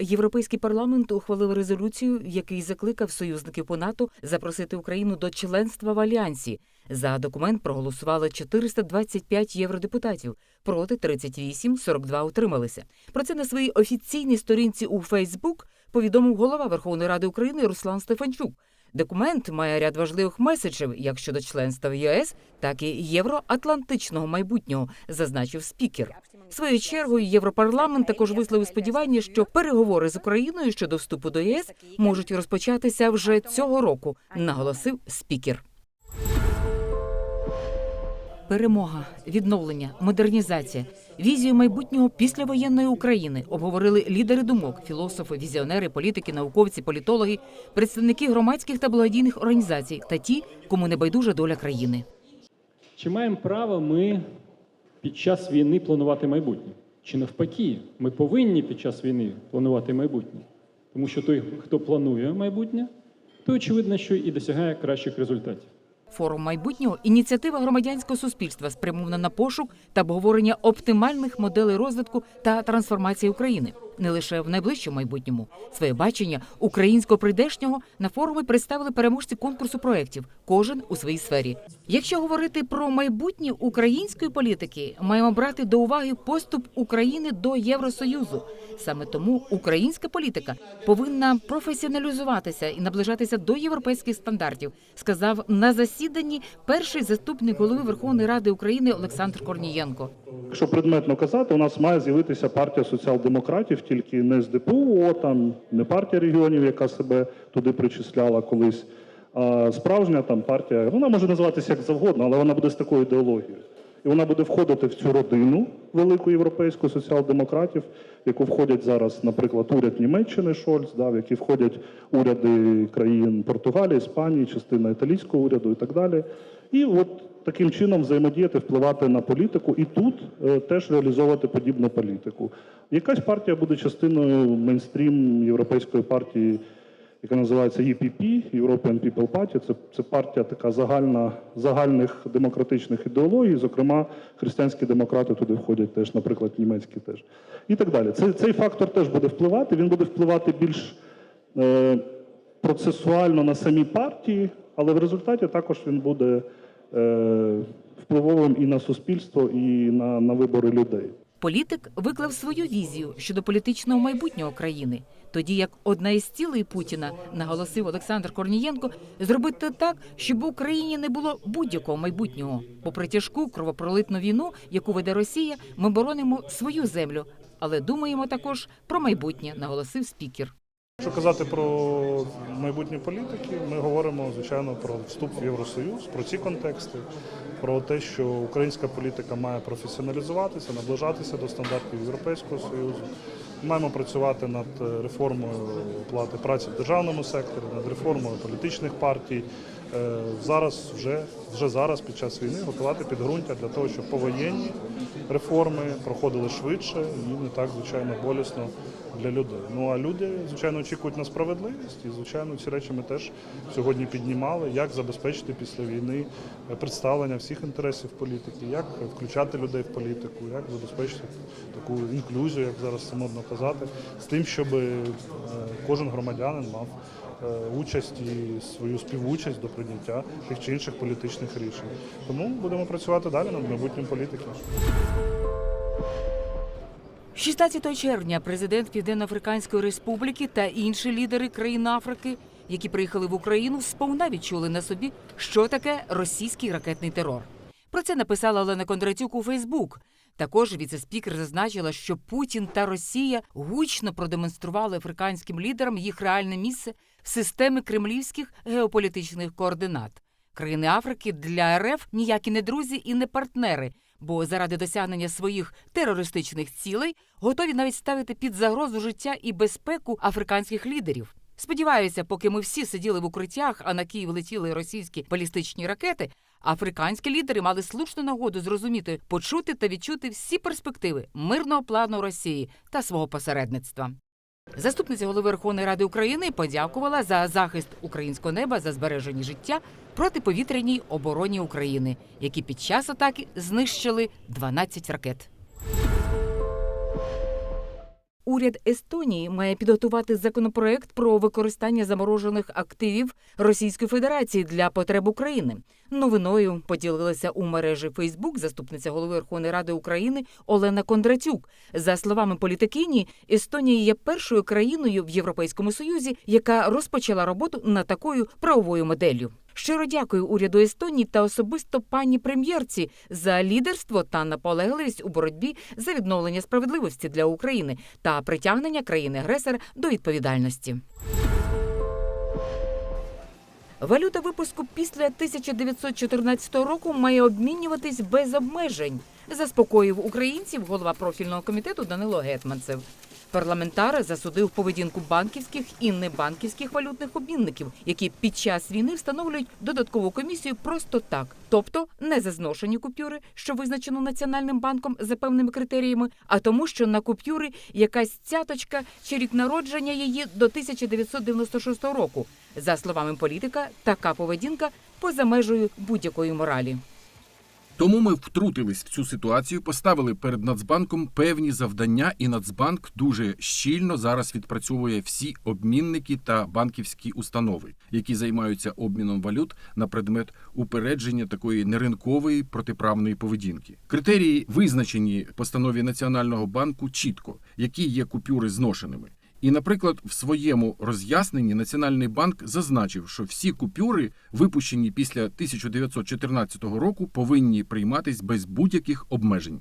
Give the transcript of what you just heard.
Європейський парламент ухвалив резолюцію, в який закликав союзників по НАТО запросити Україну до членства в альянсі. За документ проголосували 425 євродепутатів, проти 38, 42 утрималися. Про це на своїй офіційній сторінці у Фейсбук повідомив голова Верховної Ради України Руслан Стефанчук. Документ має ряд важливих меседжів як щодо членства в ЄС, так і євроатлантичного майбутнього, зазначив спікер. Своєю чергою Європарламент також висловив сподівання, що переговори з Україною щодо вступу до ЄС можуть розпочатися вже цього року, наголосив спікер. Перемога, відновлення, модернізація, візію майбутнього післявоєнної України обговорили лідери думок, філософи, візіонери, політики, науковці, політологи, представники громадських та благодійних організацій та ті, кому не байдужа доля країни. Чи маємо право ми під час війни планувати майбутнє? Чи навпаки, ми повинні під час війни планувати майбутнє? Тому що той, хто планує майбутнє, той очевидно, що і досягає кращих результатів. Форум майбутнього ініціатива громадянського суспільства спрямована на пошук та обговорення оптимальних моделей розвитку та трансформації України не лише в найближчому майбутньому. Своє бачення українського прийдешнього на форумі представили переможці конкурсу проєктів, кожен у своїй сфері. Якщо говорити про майбутнє української політики, маємо брати до уваги поступ України до Євросоюзу. Саме тому українська політика повинна професіоналізуватися і наближатися до європейських стандартів, сказав на засіданні перший заступник голови Верховної Ради України Олександр Корнієнко. Якщо предметно казати, у нас має з'явитися партія соціал-демократів, тільки не з ДПУ, там не партія регіонів, яка себе туди причисляла колись. А справжня там партія, вона може називатися як завгодно, але вона буде з такою ідеологією. І вона буде входити в цю родину велику європейську соціал-демократів, в яку входять зараз, наприклад, уряд Німеччини Шольц, да, в які входять уряди країн Португалії, Іспанії, частина італійського уряду і так далі. І от таким чином взаємодіяти, впливати на політику і тут е, теж реалізовувати подібну політику. Якась партія буде частиною мейнстрім європейської партії, яка називається EPP, European People Party. Це, це партія така загальна, загальних демократичних ідеологій. Зокрема, християнські демократи туди входять теж, наприклад, німецькі теж. І так далі. Це, цей фактор теж буде впливати. Він буде впливати більш е, процесуально на самі партії, але в результаті також він буде е, впливовим і на суспільство, і на, на вибори людей. Політик виклав свою візію щодо політичного майбутнього країни. Тоді як одна із цілей Путіна, наголосив Олександр Корнієнко, зробити так, щоб в Україні не було будь-якого майбутнього. Попри тяжку кровопролитну війну, яку веде Росія, ми боронимо свою землю, але думаємо також про майбутнє, наголосив спікер. Якщо казати про майбутнє політики, ми говоримо звичайно про вступ в Євросоюз, про ці контексти, про те, що українська політика має професіоналізуватися, наближатися до стандартів Європейського союзу. Маємо працювати над реформою оплати праці в державному секторі, над реформою політичних партій. Е, Зараз вже вже зараз, під час війни, готувати підґрунтя для того, щоб повоєнні реформи проходили швидше і не так звичайно болісно для людей. Ну а люди, звичайно, очікують на справедливість, і звичайно, ці речі ми теж сьогодні піднімали, як забезпечити після війни представлення всіх інтересів політики, як включати людей в політику, як забезпечити таку інклюзію, як зараз це модно казати, з тим, щоб е, кожен громадянин мав е, участь і свою співучасть до прийняття тих чи інших політичних рішень. Тому будемо працювати далі над майбутнім політики. 16 червня президент Південно-Африканської Республіки та інші лідери країн Африки, які приїхали в Україну, сповна відчули на собі, що таке російський ракетний терор. Про це написала Олена Кондратюк у Фейсбук. Також віцеспікер зазначила, що Путін та Росія гучно продемонстрували африканським лідерам їх реальне місце в системі кремлівських геополітичних координат. Країни Африки для РФ ніякі не друзі і не партнери, бо заради досягнення своїх терористичних цілей готові навіть ставити під загрозу життя і безпеку африканських лідерів. Сподіваюся, поки ми всі сиділи в укриттях, а на Київ летіли російські балістичні ракети. Африканські лідери мали слушну нагоду зрозуміти, почути та відчути всі перспективи мирного плану Росії та свого посередництва. Заступниця голови Верховної Ради України подякувала за захист українського неба за збережені життя протиповітряній обороні України, які під час атаки знищили 12 ракет. Уряд Естонії має підготувати законопроект про використання заморожених активів Російської Федерації для потреб України. Новиною поділилася у мережі Фейсбук заступниця голови Верховної Ради України Олена Кондратюк. За словами політикині, Естонія є першою країною в Європейському Союзі, яка розпочала роботу над такою правовою моделлю. Щиро дякую уряду Естонії та особисто пані прем'єрці за лідерство та наполегливість у боротьбі за відновлення справедливості для України та притягнення країни-агресора до відповідальності. Валюта випуску після 1914 року має обмінюватись без обмежень, заспокоїв українців голова профільного комітету Данило Гетманцев. Парламентар засудив поведінку банківських і небанківських валютних обмінників, які під час війни встановлюють додаткову комісію просто так, тобто не за зношені купюри, що визначено національним банком за певними критеріями, а тому, що на купюри якась цяточка чи рік народження її до 1996 року. За словами політика, така поведінка поза межею будь-якої моралі. Тому ми втрутились в цю ситуацію, поставили перед Нацбанком певні завдання, і Нацбанк дуже щільно зараз відпрацьовує всі обмінники та банківські установи, які займаються обміном валют на предмет упередження такої неринкової протиправної поведінки. Критерії визначені постанові Національного банку чітко, які є купюри зношеними. І, наприклад, в своєму роз'ясненні Національний банк зазначив, що всі купюри, випущені після 1914 року, повинні прийматись без будь-яких обмежень.